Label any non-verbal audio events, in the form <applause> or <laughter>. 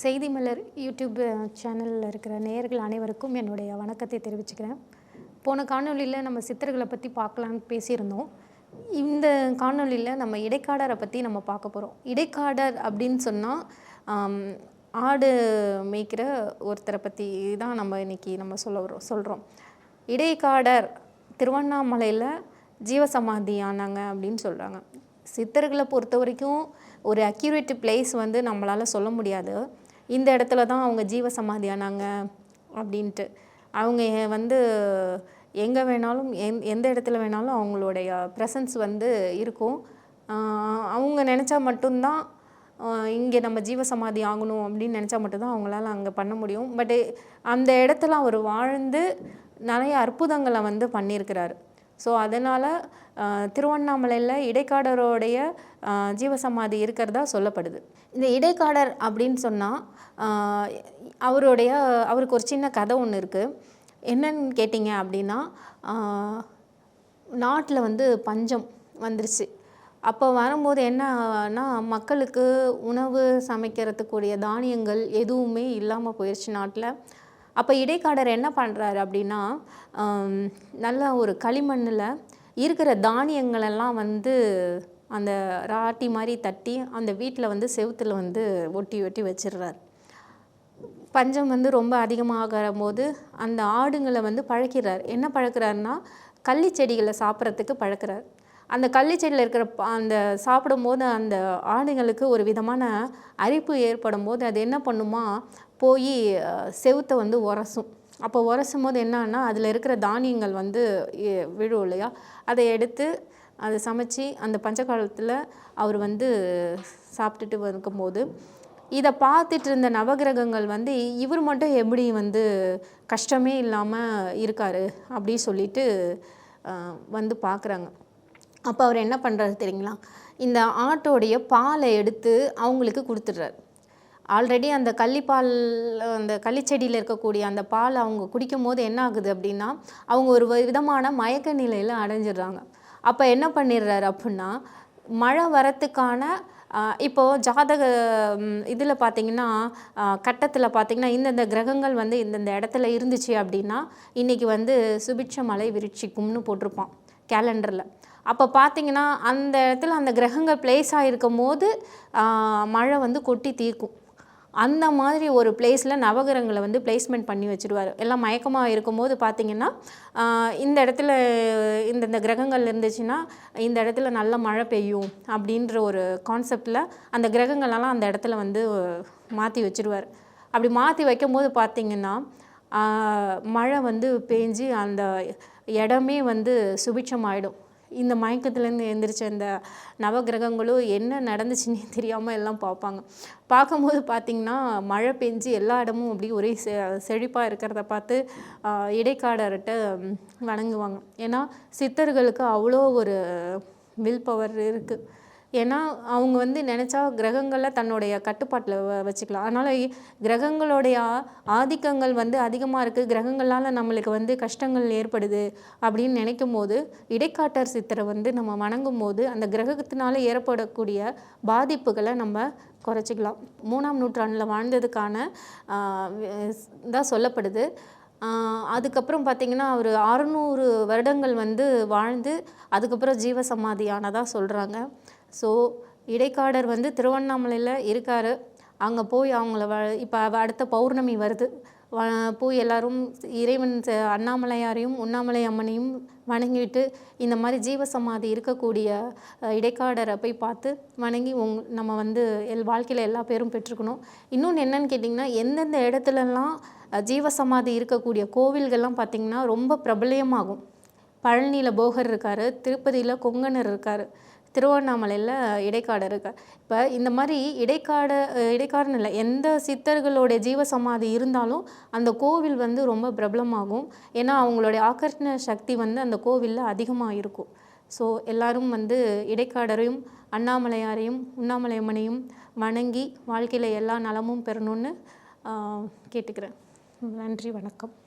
செய்தி மலர் யூடியூப் சேனலில் இருக்கிற நேயர்கள் அனைவருக்கும் என்னுடைய வணக்கத்தை தெரிவிச்சுக்கிறேன். போன காணொளியில் நம்ம சித்தர்களை பற்றி பார்க்கலான்னு பேசியிருந்தோம். இந்த காணொளியில் நம்ம இடைக்காடரை பற்றி நம்ம பார்க்க போகிறோம் இடைக்காடர் அப்படின்னு சொன்னால் ஆடு மேய்க்கிற ஒருத்தரை பற்றி தான் நம்ம இன்னைக்கு நம்ம சொல்ல வரோம் சொல்கிறோம் இடைக்காடர் திருவண்ணாமலையில் ஜீவசமாதி ஆனாங்க அப்படின்னு சொல்கிறாங்க சித்தர்களை பொறுத்த வரைக்கும் ஒரு அக்யூரேட் பிளேஸ் வந்து நம்மளால் சொல்ல முடியாது. இந்த இடத்துல தான் அவங்க ஜீவ ஆனாங்க அப்படின்ட்டு. அவங்க வந்து எங்கே வேணாலும் எந் எந்த இடத்துல வேணாலும் அவங்களுடைய ப்ரெசன்ஸ் வந்து இருக்கும். அவங்க நினச்சா மட்டும்தான் இங்கே நம்ம ஜீவசமாதி ஆகணும் அப்படின்னு நினச்சா மட்டும்தான் அவங்களால அங்கே பண்ண முடியும். பட்டு அந்த இடத்துல அவர் வாழ்ந்து நிறைய அற்புதங்களை வந்து பண்ணியிருக்கிறாரு. ஸோ அதனால் திருவண்ணாமலையில் இடைக்காடரோடைய ஜீவசமாதி இருக்கிறதா சொல்லப்படுது. இந்த இடைக்காடர் அப்படின்னு சொன்னால் அவருடைய அவருக்கு ஒரு சின்ன கதை ஒன்று இருக்குது என்னன்னு கேட்டிங்க அப்படின்னா நாட்டில் வந்து பஞ்சம் வந்துருச்சு. அப்போ வரும்போது என்னன்னா மக்களுக்கு உணவு சமைக்கிறதுக்குரிய தானியங்கள் எதுவுமே இல்லாமல் போயிடுச்சு நாட்டில். அப்போ இடைக்காடர் என்ன பண்ணுறாரு அப்படின்னா நல்ல ஒரு களிமண்ணில் இருக்கிற தானியங்களெல்லாம் வந்து அந்த ராட்டி மாதிரி தட்டி அந்த வீட்டில் வந்து செவுத்துல வந்து ஒட்டி ஒட்டி வச்சிடுறாரு. பஞ்சம் வந்து ரொம்ப அதிகமாகிற போது அந்த ஆடுங்களை வந்து பழக்கிறார். என்ன பழக்கிறாருன்னா கள்ளி செடிகளை சாப்பிட்றதுக்கு பழக்கிறார். அந்த கள்ளி செடியில் இருக்கிற ப- அந்த சாப்பிடும்போது அந்த ஆடுங்களுக்கு ஒரு விதமான அரிப்பு ஏற்படும் போது அது என்ன பண்ணுமா போய் செவுத்தை வந்து உரசும். அப்போ உரசும் போது என்னன்னா அதில் இருக்கிற தானியங்கள் வந்து விழும் இல்லையா? அதை எடுத்து அதை சமைச்சு அந்த பஞ்சகாலத்தில் அவர் வந்து சாப்பிட்டுட்டு இருக்கும்போது இதை பார்த்துட்டு இருந்த நவகிரகங்கள் வந்து இவர் மட்டும் எப்படி வந்து கஷ்டமே இல்லாமல் இருக்காரு அப்படி சொல்லிட்டு வந்து பார்க்குறாங்க. அப்போ அவர் என்ன பண்ணுறாரு தெரியுங்களா? இந்த ஆட்டோடைய பாலை எடுத்து அவங்களுக்கு கொடுத்துட்றாரு. ஆல்ரெடி அந்த கள்ளிப்பால் அந்த களிச்செடியில் இருக்கக்கூடிய அந்த பால் அவங்க குடிக்கும் போது என்ன ஆகுது அப்படின்னா அவங்க ஒரு விதமான மயக்க நிலையில் அடைஞ்சிடுறாங்க. அப்போ என்ன பண்ணிடுறாரு அப்படின்னா மழை வரத்துக்கான இப்போது ஜாதக இதில் பார்த்தீங்கன்னா கட்டத்தில் பார்த்தீங்கன்னா இந்தந்த கிரகங்கள் வந்து இந்தந்த இடத்துல இருந்துச்சு அப்படின்னா இன்றைக்கி வந்து சுபிட்ச மலை விருட்சிக்கும்னு போட்டிருப்பான் கேலண்டரில். அப்போ பார்த்தீங்கன்னா அந்த இடத்துல அந்த கிரகங்கள் பிளேஸ் ஆகிருக்கும் போது மழை வந்து கொட்டி தீர்க்கும். அந்த மாதிரி ஒரு பிளேஸில் நவகிரகங்களை வந்து பிளேஸ்மெண்ட் பண்ணி வச்சுருவார். எல்லாம் மயக்கமாக இருக்கும்போது பார்த்தீங்கன்னா இந்த இடத்துல இந்த இந்த கிரகங்கள் இருந்துச்சுன்னா இந்த இடத்துல நல்ல மழை பெய்யும் அப்படின்ற ஒரு கான்செப்டில் அந்த கிரகங்களெல்லாம் அந்த இடத்துல வந்து மாற்றி வச்சுருவார். அப்படி மாற்றி வைக்கும்போது பார்த்தீங்கன்னா மழை வந்து பேஞ்சு அந்த இடமே வந்து சுபிட்சமாயிடும். இந்த மயக்கத்துலேருந்து எழுந்திரிச்ச இந்த நவகிரகங்களும் என்ன நடந்துச்சுன்னே <laughs> தெரியாமல் எல்லாம் பார்ப்பாங்க. பார்க்கும்போது பார்த்திங்கன்னா மழை பெஞ்சு எல்லா இடமும் அப்படி ஒரே செ செழிப்பாக இருக்கிறத பார்த்து இடைக்காடர்கிட்ட வணங்குவாங்க. ஏன்னா சித்தர்களுக்கு அவ்வளோ ஒரு வில் பவர் இருக்குது ஏன்னா அவங்க வந்து நினச்சா கிரகங்களை தன்னுடைய கட்டுப்பாட்டில் வ வச்சுக்கலாம். அதனால் கிரகங்களுடைய ஆதிக்கங்கள் வந்து அதிகமாக இருக்குது கிரகங்களால் நம்மளுக்கு வந்து கஷ்டங்கள் ஏற்படுது அப்படின்னு நினைக்கும் போது இடைக்காட்டர் சித்தரை வந்து நம்ம வணங்கும் போது அந்த கிரகத்தினால ஏற்படக்கூடிய பாதிப்புகளை நம்ம குறைச்சிக்கலாம். மூணாம் நூற்றாண்டில் வாழ்ந்ததுக்கான தான் சொல்லப்படுது. அதுக்கப்புறம் பார்த்திங்கன்னா ஒரு அறுநூறு வருடங்கள் வந்து வாழ்ந்து அதுக்கப்புறம் ஜீவசமாதி ஆனதாக சொல்கிறாங்க ஸோ இடைக்காடர் வந்து திருவண்ணாமலையில் இருக்கார். அங்கே போய் அவங்கள வ இப்போ அடுத்த பௌர்ணமி வருது. வ போய் எல்லாரும் இறைவன் அண்ணாமலையாரையும் உண்ணாமலை அம்மனையும் வணங்கிட்டு இந்த மாதிரி ஜீவசமாதி இருக்கக்கூடிய இடைக்காடரை போய் பார்த்து வணங்கி உங் நம்ம வந்து எல் வாழ்க்கையில் எல்லா பேரும் பெற்றுக்கணும். இன்னொன்று என்னன்னு கேட்டிங்கன்னா எந்தெந்த இடத்துலலாம் ஜீவசமாதி இருக்கக்கூடிய கோவில்கள்லாம் பார்த்திங்கன்னா ரொம்ப பிரபலியமாகும். பழனியில் போகர் இருக்கார் திருப்பதியில் கொங்கணர் இருக்கார். திருவண்ணாமலையில் இடைக்காடு இருக்கார் இப்போ இந்த மாதிரி இடைக்காடு இடைக்காடுன்னு இல்லை எந்த சித்தர்களுடைய ஜீவசமாதி இருந்தாலும் அந்த கோவில் வந்து ரொம்ப பிரபலமாகும். ஏன்னா அவங்களுடைய ஆகர்ஷண சக்தி வந்து அந்த கோவிலில் அதிகமாக இருக்கும். ஸோ எல்லாரும் வந்து இடைக்காடரையும் அண்ணாமலையாரையும் உண்ணாமலை அம்மனையும் வணங்கி வாழ்க்கையில் எல்லா நலமும் பெறணும்னு கேட்டுக்கிறேன். நன்றி வணக்கம்.